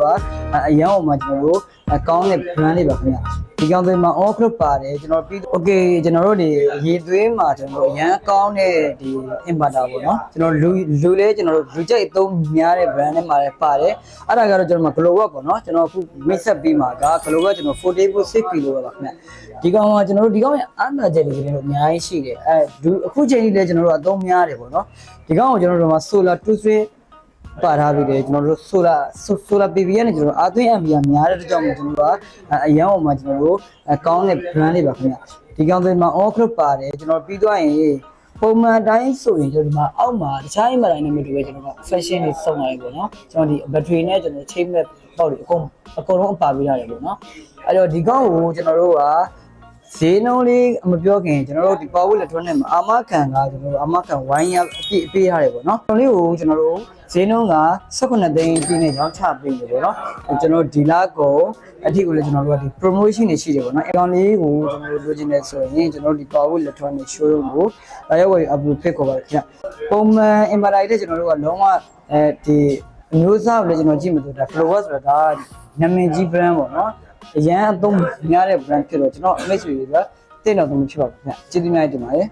အရန်အောင်မှာကျွန်တော်တို့အကောင်းတဲ့ brand တွေပါခင်ဗျဒီကောင်တွေမှာ off group ပါတယ်ကျွန်တော်ပြီး okay ကျွန်တော်တို့ဒီရေသွေးမှာကျွန်တော်တို့အရန်ကောင်းတဲ့ဒီ inverter ပေါ့နော်ကျွန်တော်လူလူလဲကျွန်တော်တို့လူကြိုက်အသုံးများတဲ့ brand တွေမှာလည်းပါတယ်အဲ့ဒါကတော့ကျွန်တော်မှာ global ပေါ့နော်ကျွန်တော်အခု mix up ပြီးမှာက global ကျွန်တော်40 volt 6 kilo ပါခင်ဗျဒီကောင်ကကျွန်တော်တို့ဒီကောင်ရဲ့အနာချက်တွေကျွန်တော်တို့အများကြီးရှိတယ်အဲအခုချိန်ကြီးလဲကျွန်တော်တို့အသုံးများတယ်ပေါ့နော်ဒီကောင်ကိုကျွန်တော်တို့မှာ solar 2 switch ပါထားပြီးတယ်ကျွန်တော်တို့ solar solar PV ကနေကျွန်တော်တို့အာသွင်း amp များတဲ့အတွက်ကြောင့်မို့ကျွန်တော်တို့ကအရန်အောင်မှာကျွန်တော်တို့အကောင်းတဲ့ brand တွေပါခင်ဗျဒီကောင်တွေမှာ all group ပါတယ်ကျွန်တော်ပြီးသွားရင်ပုံမှန်တိုင်းဆိုရင်ကျွန်တော်ဒီမှာအောက်မှာတခြားအိမ်မတိုင်းနဲ့မတူပဲကျွန်တော်က fashion တွေစုံလာပြီပေါ့နော်ကျွန်တော်ဒီ battery နဲ့ကျွန်တော် chain map ပေါက်တွေအကုန်အကုန်လုံးအပါပေးရတယ်ပေါ့နော်အဲ့တော့ဒီကောင်ကိုကျွန်တော်တို့က ဈေးနှုန်းလေးမပြောခင်ကျွန်တော်တို့ဒီ power electronic မှာအာမခံကကျွန်တော်တို့အာမခံဝိုင်းရအပြည့်အပေးရတယ်ပေါ့နော်။ဒီလေးကိုကျွန်တော်တို့ဈေးနှုန်းက18သိန်းပြည့်နေကြောင်းချပေးနေပေါ့နော်။ကျွန်တော်တို့ဒီလာကိုအထီကိုလည်းကျွန်တော်တို့ကဒီ promotion တွေရှိတယ်ပေါ့နော်။အကောင်လေးကိုကျွန်တော်တို့လိုချင်တယ်ဆိုရင်ကျွန်တော်တို့ဒီ power electronic showroom ကိုလာရောက်ဝယ် upload ဖြစ်ခေါ်ပါတယ်ခင်ဗျ။ပုံမှန် inverter တွေကျွန်တော်တို့ကလုံးဝအဲဒီအမျိုးအစားကိုလည်းကျွန်တော်ကြည့်မလို့ဒါ flower ဆိုတာဒါနာမည်ကြီး brand ပေါ့နော်။ အရန်အသုံးများတဲ့ brand ဖြစ်တော့ကျွန်တော်အမိတ်ဆွေတွေကတင့်တော်သုံးဖြစ်ပါဘူးခင်ဗျကျေးဇူးများတင်ပါတယ်